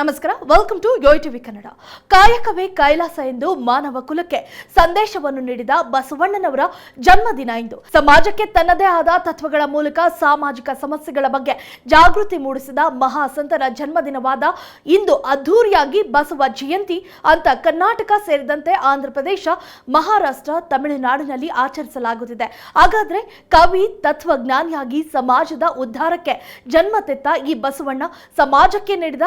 ನಮಸ್ಕಾರ welcome to Yoyo TV Kannada ಕಾಯಕವೇ ಕೈಲಾಸ ಎಂದು ಮಾನವ ಕುಲಕ್ಕೆ ಸಂದೇಶವನ್ನು ನೀಡಿದ ಬಸವಣ್ಣನವರ ಜನ್ಮದಿನ ಇಂದು. ಸಮಾಜಕ್ಕೆ ತನ್ನದೇ ಆದ ತತ್ವಗಳ ಮೂಲಕ ಸಾಮಾಜಿಕ ಸಮಸ್ಯೆಗಳ ಬಗ್ಗೆ ಜಾಗೃತಿ ಮೂಡಿಸಿದ ಮಹಾಸಂತರ ಜನ್ಮದಿನವಾದ ಇಂದು ಅದ್ಧೂರಿಯಾಗಿ ಬಸವ ಜಯಂತಿ ಅಂತ ಕರ್ನಾಟಕ ಸೇರಿದಂತೆ ಆಂಧ್ರಪ್ರದೇಶ ಮಹಾರಾಷ್ಟ್ರ, ತಮಿಳುನಾಡಿನಲ್ಲಿ ಆಚರಿಸಲಾಗುತ್ತಿದೆ. ಹಾಗಾದ್ರೆ ಕವಿ, ತತ್ವಜ್ಞಾನಿಯಾಗಿ ಸಮಾಜದ ಉದ್ಧಾರಕ್ಕೆ ಜನ್ಮ ತೆತ್ತ ಈ ಬಸವಣ್ಣ ಸಮಾಜಕ್ಕೆ ನೀಡಿದ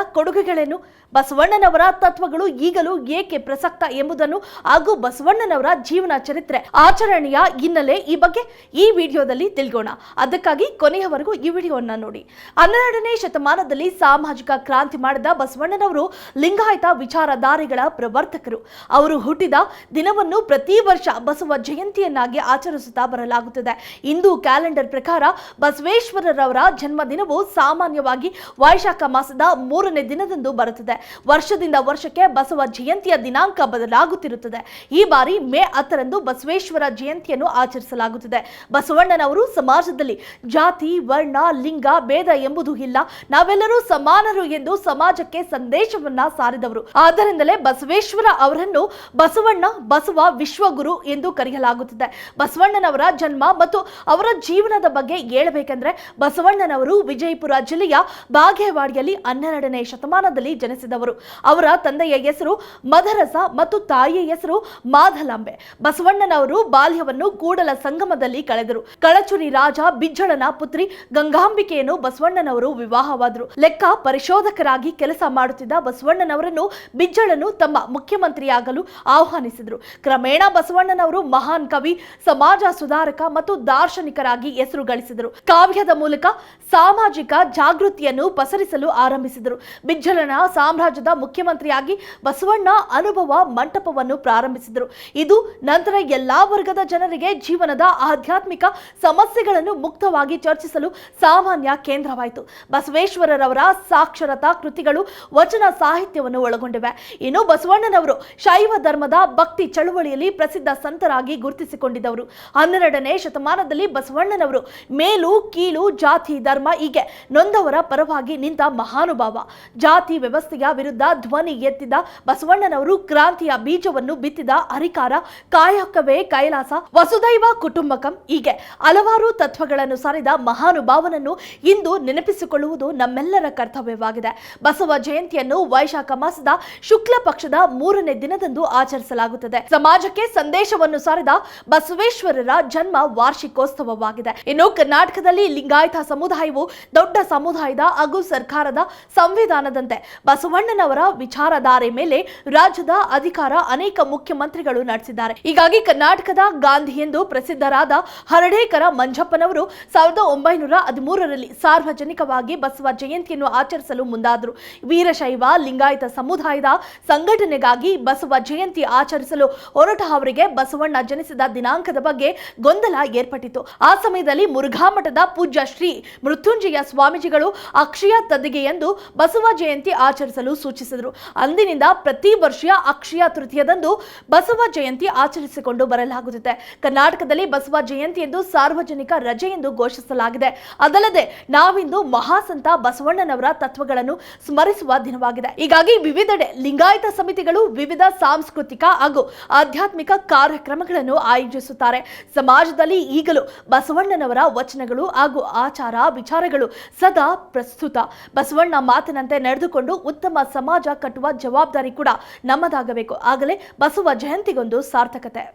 ಬಸವಣ್ಣನವರ ತತ್ವಗಳು ಈಗಲೂ ಏಕೆ ಪ್ರಸಕ್ತ ಎಂಬುದನ್ನು ಹಾಗೂ ಬಸವಣ್ಣನವರ ಜೀವನ ಚರಿತ್ರೆ ಆಚರಣೆಯ ಹಿನ್ನೆಲೆ ಈ ಬಗ್ಗೆ ಈ ವಿಡಿಯೋದಲ್ಲಿ ತಿಳ್ಕೋಣ ಅದಕ್ಕಾಗಿ ಕೊನೆಯವರೆಗೂ ಈ ವಿಡಿಯೋವನ್ನು ನೋಡಿ. ಹನ್ನೆರಡನೇ ಶತಮಾನದಲ್ಲಿ ಸಾಮಾಜಿಕ ಕ್ರಾಂತಿ ಮಾಡಿದ ಬಸವಣ್ಣನವರು ಲಿಂಗಾಯತ ವಿಚಾರಧಾರೆಗಳ ಪ್ರವರ್ತಕರು. ಅವರು ಹುಟ್ಟಿದ ದಿನವನ್ನು ಪ್ರತಿ ವರ್ಷ ಬಸವ ಜಯಂತಿಯನ್ನಾಗಿ ಆಚರಿಸುತ್ತಾ ಬರಲಾಗುತ್ತದೆ. ಇಂದು ಕ್ಯಾಲೆಂಡರ್ ಪ್ರಕಾರ ಬಸವೇಶ್ವರರವರ ಜನ್ಮದಿನವು ಸಾಮಾನ್ಯವಾಗಿ ವೈಶಾಖ ಮಾಸದ ಮೂರನೇ ದಿನದಂದು ಬರುತ್ತದೆ. ವರ್ಷದಿಂದ ವರ್ಷಕ್ಕೆ ಬಸವ ಜಯಂತಿಯ ದಿನಾಂಕ ಬದಲಾಗುತ್ತಿರುತ್ತದೆ. ಈ ಬಾರಿ ಮೇ ಹತ್ತರಂದು ಬಸವೇಶ್ವರ ಜಯಂತಿಯನ್ನು ಆಚರಿಸಲಾಗುತ್ತದೆ. ಬಸವಣ್ಣನವರು ಸಮಾಜದಲ್ಲಿ ಜಾತಿ, ವರ್ಣ, ಲಿಂಗ ಭೇದ ಎಂಬುದು ಇಲ್ಲ. ನಾವೆಲ್ಲರೂ ಸಮಾನರು ಎಂದು ಸಮಾಜಕ್ಕೆ ಸಂದೇಶವನ್ನ ಸಾರಿದವರು. ಆದ್ದರಿಂದಲೇ ಬಸವೇಶ್ವರ ಅವರನ್ನು ಬಸವಣ್ಣ, ಬಸವ, ವಿಶ್ವಗುರು ಎಂದು ಕರೆಯಲಾಗುತ್ತದೆ. ಬಸವಣ್ಣನವರ ಜನ್ಮ ಮತ್ತು ಅವರ ಜೀವನದ ಬಗ್ಗೆ ಹೇಳಬೇಕೆಂದ್ರೆ, ಬಸವಣ್ಣನವರು ವಿಜಯಪುರ ಜಿಲ್ಲೆಯ ಬಾಗೇವಾಡಿಯಲ್ಲಿ ಹನ್ನೆರಡನೇ ಶತಮಾನದಲ್ಲಿ ಜನಿಸಿದವರು. ಅವರ ತಂದೆಯ ಹೆಸರು ಮದರಸ ಮತ್ತು ತಾಯಿಯ ಹೆಸರು ಮಾಧಲಾಂಬೆ. ಬಸವಣ್ಣನವರು ಬಾಲ್ಯವನ್ನು ಕೂಡಲ ಸಂಗಮದಲ್ಲಿ ಕಳೆದರು. ಕಳಚುರಿ ರಾಜ ಬಿಜ್ಜಳನ ಪುತ್ರಿ ಗಂಗಾಂಬಿಕೆಯನ್ನು ಬಸವಣ್ಣನವರು ವಿವಾಹವಾದರು. ಲೆಕ್ಕ ಪರಿಶೋಧಕರಾಗಿ ಕೆಲಸ ಮಾಡುತ್ತಿದ್ದ ಬಸವಣ್ಣನವರನ್ನು ಬಿಜ್ಜಳನು ತಮ್ಮ ಮುಖ್ಯಮಂತ್ರಿಯಾಗಲು ಆಹ್ವಾನಿಸಿದರು. ಕ್ರಮೇಣ ಬಸವಣ್ಣನವರು ಮಹಾನ್ ಕವಿ, ಸಮಾಜ ಸುಧಾರಕ ಮತ್ತು ದಾರ್ಶನಿಕರಾಗಿ ಹೆಸರು ಗಳಿಸಿದರು. ಕಾವ್ಯದ ಮೂಲಕ ಸಾಮಾಜಿಕ ಜಾಗೃತಿಯನ್ನು ಪಸರಿಸಲು ಆರಂಭಿಸಿದರು. ಬಿಜ್ಜಳನ ಸಾಮ್ರಾಜ್ಯದ ಮುಖ್ಯಮಂತ್ರಿಯಾಗಿ ಬಸವಣ್ಣ ಅನುಭವ ಮಂಟಪವನ್ನು ಪ್ರಾರಂಭಿಸಿದರು. ಇದು ನಂತರ ಎಲ್ಲಾ ವರ್ಗದ ಜನರಿಗೆ ಜೀವನದ ಆಧ್ಯಾತ್ಮಿಕ ಸಮಸ್ಯೆಗಳನ್ನು ಮುಕ್ತವಾಗಿ ಚರ್ಚಿಸಲು ಸಾಮಾನ್ಯ ಕೇಂದ್ರವಾಯಿತು. ಬಸವೇಶ್ವರರವರ ಸಾಕ್ಷರತಾ ಕೃತಿಗಳು ವಚನ ಸಾಹಿತ್ಯವನ್ನು ಒಳಗೊಂಡಿವೆ. ಇನ್ನು ಬಸವಣ್ಣನವರು ಶೈವ ಧರ್ಮದ ಭಕ್ತಿ ಚಳುವಳಿಯಲ್ಲಿ ಪ್ರಸಿದ್ಧ ಸಂತರಾಗಿ ಗುರುತಿಸಿಕೊಂಡಿದ್ದವರು. ಹನ್ನೆರಡನೇ ಶತಮಾನದಲ್ಲಿ ಬಸವಣ್ಣನವರು ಮೇಲು ಕೀಳು ಜಾತಿ, ಧರ್ಮ ಹೀಗೆ ನೊಂದವರ ಪರವಾಗಿ ನಿಂತ ಮಹಾನುಭಾವ. ಜಾತಿ ವ್ಯವಸ್ಥೆಯ ವಿರುದ್ಧ ಧ್ವನಿ ಎತ್ತಿದ ಬಸವಣ್ಣನವರು ಕ್ರಾಂತಿಯ ಬೀಜವನ್ನು ಬಿತ್ತಿದ ಅರಿಕಾರ ಕಾಯಕವೇ ಕೈಲಾಸ. ವಸುದೈವ ಕುಟುಂಬಕಂ. ಹೀಗೆ ಹಲವಾರು ತತ್ವಗಳನ್ನು ಸಾರಿದ ಮಹಾನುಭಾವನನ್ನು ಇಂದು ನೆನಪಿಸಿಕೊಳ್ಳುವುದು ನಮ್ಮೆಲ್ಲರ ಕರ್ತವ್ಯವಾಗಿದೆ. ಬಸವ ಜಯಂತಿಯನ್ನು ವೈಶಾಖ ಮಾಸದ ಶುಕ್ಲ ಪಕ್ಷದ ಮೂರನೇ ದಿನದಂದು ಆಚರಿಸಲಾಗುತ್ತದೆ. ಸಮಾಜಕ್ಕೆ ಸಂದೇಶವನ್ನು ಸಾರಿದ ಬಸವೇಶ್ವರರ ಜನ್ಮ ವಾರ್ಷಿಕೋತ್ಸವವಾಗಿದೆ. ಇನ್ನು ಕರ್ನಾಟಕದಲ್ಲಿ ಲಿಂಗಾಯತ ಸಮುದಾಯವು ದೊಡ್ಡ ಸಮುದಾಯದ ಹಾಗೂ ಸರ್ಕಾರದ ಸಂವಿಧಾನದಂತೆ ಬಸವಣ್ಣನವರ ವಿಚಾರಧಾರೆ ಮೇಲೆ ರಾಜ್ಯದ ಅಧಿಕಾರ ಅನೇಕ ಮುಖ್ಯಮಂತ್ರಿಗಳು ನಡೆಸಿದ್ದಾರೆ. ಹೀಗಾಗಿ ಕರ್ನಾಟಕದ ಗಾಂಧಿ ಎಂದು ಪ್ರಸಿದ್ಧರಾದ ಹರಡೇಕರ ಮಂಜಪ್ಪನವರು ಸಾವಿರದ ಒಂಬೈನೂರ ಹದಿಮೂರರಲ್ಲಿ ಸಾರ್ವಜನಿಕವಾಗಿ ಬಸವ ಜಯಂತಿಯನ್ನು ಆಚರಿಸಲು ಮುಂದಾದರು. ವೀರಶೈವ, ಲಿಂಗಾಯತ ಸಮುದಾಯದ ಸಂಘಟನೆಗಾಗಿ ಬಸವ ಜಯಂತಿ ಆಚರಿಸಲು ಹೊರಟ ಅವರಿಗೆ ಬಸವಣ್ಣ ಜನಿಸಿದ ದಿನಾಂಕದ ಬಗ್ಗೆ ಗೊಂದಲ ಏರ್ಪಟ್ಟಿತು ಆ ಸಮಯದಲ್ಲಿ ಮುರುಘಾ ಮಠದ ಪೂಜ್ಯ ಶ್ರೀ ಮೃತ್ಯುಂಜಯ ಸ್ವಾಮೀಜಿಗಳು ಅಕ್ಷಯ ತದಿಗೆ ಎಂದು ಬಸವ ಜಯಂತಿ ಆಚರಿಸಲು ಸೂಚಿಸಿದರು. ಅಂದಿನಿಂದ ಪ್ರತಿ ವರ್ಷ ಅಕ್ಷಯ ತೃತೀಯದಂದು ಬಸವ ಜಯಂತಿ ಆಚರಿಸಿಕೊಂಡು ಬರಲಾಗುತ್ತಿದೆ. ಕರ್ನಾಟಕದಲ್ಲಿ ಬಸವ ಜಯಂತಿ ಎಂದು ಸಾರ್ವಜನಿಕ ರಜೆ ಎಂದು ಘೋಷಿಸಲಾಗಿದೆ. ಅದಲ್ಲದೆ ನಾವಿಂದು ಮಹಾಸಂತ ಬಸವಣ್ಣನವರ ತತ್ವಗಳನ್ನು ಸ್ಮರಿಸುವ ದಿನವಾಗಿದೆ. ಹೀಗಾಗಿ ವಿವಿಧೆಡೆ ಲಿಂಗಾಯತ ಸಮಿತಿಗಳು ವಿವಿಧ ಸಾಂಸ್ಕೃತಿಕ ಹಾಗೂ ಆಧ್ಯಾತ್ಮಿಕ ಕಾರ್ಯಕ್ರಮಗಳನ್ನು ಆಯೋಜಿಸುತ್ತಾರೆ. ಸಮಾಜದಲ್ಲಿ ಈಗಲೂ ಬಸವಣ್ಣನವರ ವಚನಗಳು ಹಾಗೂ ಆಚಾರ ವಿಚಾರಗಳು ಸದಾ ಪ್ರಸ್ತುತ. ಬಸವಣ್ಣ ಮಾತಿನಂತೆ ನಡೆದುಕೊಂಡು ಉತ್ತಮ ಸಮಾಜ ಕಟ್ಟುವ ಜವಾಬ್ದಾರಿ ಕೂಡ ನಮ್ಮದಾಗಬೇಕು. ಆಗಲೇ ಬಸವ ಜಯಂತಿಗೊಂದು ಸಾರ್ಥಕತೆ.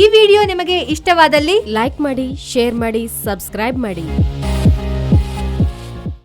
ಈ ವಿಡಿಯೋ ನಿಮಗೆ ಇಷ್ಟವಾದಲ್ಲಿ ಲೈಕ್ ಮಾಡಿ, ಶೇರ್ ಮಾಡಿ, ಸಬ್ಸ್ಕ್ರೈಬ್ ಮಾಡಿ.